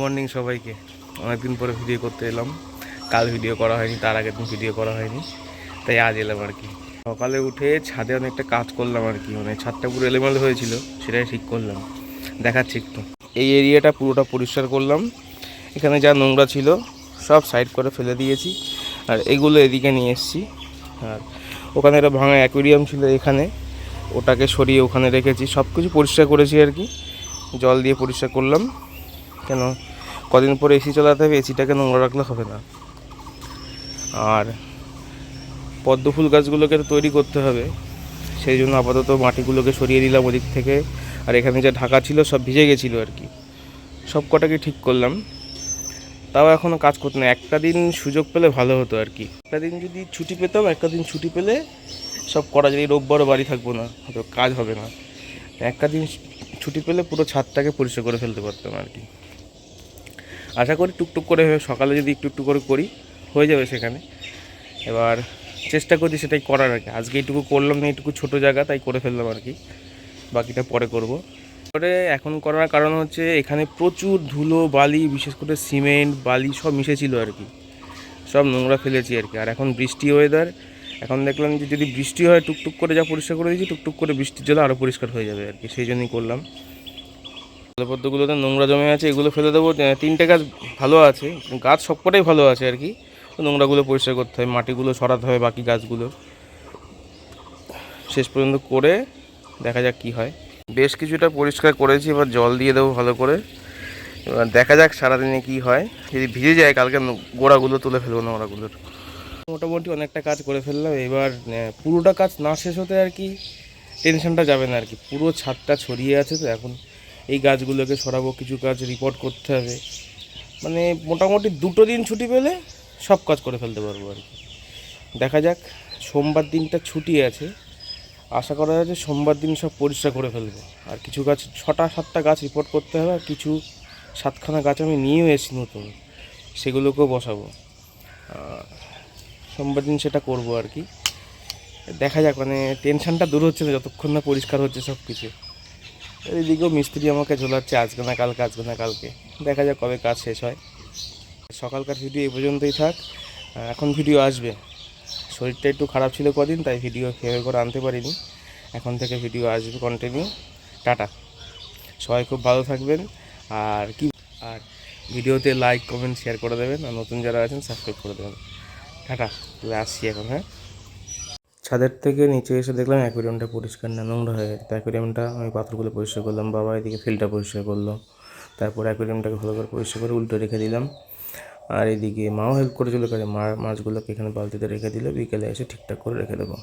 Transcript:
Morning সবাইকে। অনেকদিন পরে ভিডিও করতে এলাম। কাল ভিডিও করা হয়নি, তার আগের দিন ভিডিও করা হয়নি। তাই আজ এলাম আর কি। সকালে উঠে ছাদে অনেকটা কাজ করলাম আর কি মানে ছাদটা পুরো এলোমেলো হয়েছিল, সেটাই ঠিক করলাম। দেখাচ্ছি একটু। এই এরিয়াটা পুরোটা পরিষ্কার করলাম। এখানে যা নোংরা ছিল, সব সাইড করে ফেলে দিয়েছি। আর এগুলো এদিকে নিয়ে এসেছি। আর ওখানে একটা ভাঙা অ্যাকোরিয়াম ছিল এখানে। ওটাকে সরিয়ে ওখানে রেখেছি। সব কিছু পরিষ্কার করেছি আর কি। জল দিয়ে পরিষ্কার করলাম। কেন? কদিন পরে এসি চালাতে হবে এসিটাকে নোংরা রাখলে হবে না। আর পদ্ম ফুল গাছগুলোকে তৈরি করতে হবে, সেই জন্য আপাতত মাটিগুলোকে সরিয়ে দিলাম ওদিক থেকে। আর এখানে যা ঢাকা ছিল, সব ভিজে গেছিল আর কি। সব কটাকে ঠিক করলাম। তাও এখনও কাজ করতে না একটা দিন সুযোগ পেলে ভালো হতো আর কি। একটা দিন যদি ছুটি পেতাম, একটা দিন ছুটি পেলে সব করা যায়। রোববারও বাড়ি থাকব না, হয়তো কাজ হবে না। একটা দিন ছুটি পেলে পুরো ছাদটাকে পরিষ্কার করে ফেলতে পারতাম আর কি। আশা করি টুকটুক করে সকালে যদি একটু একটু করে করি, হয়ে যাবে সেখানে। এবার চেষ্টা করছি সেটাই করার আর কি। আজকে এইটুকু করলাম না, এইটুকু ছোটো জায়গা, তাই করে ফেললাম আর কি। বাকিটা পরে করব। পরে এখন করার কারণ হচ্ছে এখানে প্রচুর ধুলো, বালি, বিশেষ করে সিমেন্ট, বালি সব মিশেছিল আর কি। সব নোংরা ফেলেছি আর কি। আর এখন বৃষ্টি ওয়েদার এখন দেখলাম যে যদি বৃষ্টি হয়, টুকটুক করে যা পরিষ্কার করে দিয়েছি, টুকটুক করে বৃষ্টির জলে আরও পরিষ্কার হয়ে যাবে আর কি। সেই জন্যই করলাম। জলপদ্মগুলোতে নোংরা জমে আছে, এগুলো ফেলে দেবো। তিনটে গাছ ভালো আছে, গাছ সবকটাই ভালো আছে আর কি। নোংরাগুলো পরিষ্কার করতে হয় মাটিগুলো সরাতে হবে বাকি গাছগুলো। শেষ পর্যন্ত করে দেখা যাক কি হয়। বেশ কিছুটা পরিষ্কার করেছি, এবার জল দিয়ে দেবো ভালো করে। এবার দেখা যাক সারাদিনে কি হয়। যদি ভিজে যায়, কালকে গোড়াগুলো তুলে ফেলব নোংরাগুলোর। মোটামুটি অনেকটা কাজ করে ফেললাম, এবার পুরোটা কাজ না শেষ হতে আর কি টেনশনটা যাবে না আর কি। পুরো ছাদটা ছড়িয়ে আছে তো এখন। এই গাছগুলোকে সরাবো, কিছু কাজ রিপোর্ট করতে হবে। মানে মোটামুটি দুটো দিন ছুটি পেলে সব কাজ করে ফেলতে পারব আর কি। দেখা যাক, সোমবার দিনটা ছুটি আছে। আশা করা যাচ্ছে সোমবার দিন সব পরিষ্কার করে ফেলব। আর কিছু গাছ, ছটা সাতটা গাছ রিপোর্ট করতে হবে আর কিছু সাতখানা গাছ আমি নিয়েও এসেছি নতুন, সেগুলোকেও বসাবো। সোমবার দিন সেটা করব আর কি। দেখা যাক মানে টেনশনটা দূর হচ্ছে না, যতক্ষণ না পরিষ্কার হচ্ছে সব কিছু এদিকেও মিস্ত্রি আমাকে ঝোলাচ্ছে, আজকে না কালকে, আজকে না কালকে। দেখা যাক কবে কাজ শেষ হয়। সকালকার ভিডিও এই পর্যন্তই থাক। এখন ভিডিও আসবে। শরীরটা একটু খারাপ ছিল কদিন, তাই ভিডিও ফেভার করে আনতে পারিনি। এখন থেকে ভিডিও আসবে কন্টিনিউ টাটা। সবাই খুব ভালো থাকবেন। আর কি আর ভিডিওতে লাইক কমেন্ট শেয়ার করে দেবেন। আর নতুন যারা আছেন সাবস্ক্রাইব করে দেবেন। টাটা। আসছি এখন হ্যাঁ? ছাদের থেকে নিচে এসে দেখলাম অ্যাকোরিয়ামটা পরিষ্কার না, নোংরা হয়ে গেছে। অ্যাকোরিয়ামটা আমি পাথরগুলো পরিষ্কার করলাম, বাবা এদিকে ফিল্ডটা পরিষ্কার করল। তারপর অ্যাকোরিয়ামটাকে ভালো করে পরিষ্কার করে উল্টো রেখে দিলাম। আর এদিকে মাও হেল্প করেছিল, কাজে মা, মাছগুলোকে এখানে বালতিতে রেখে দিলে, বিকেলে এসে ঠিকঠাক করে রেখে দেবো।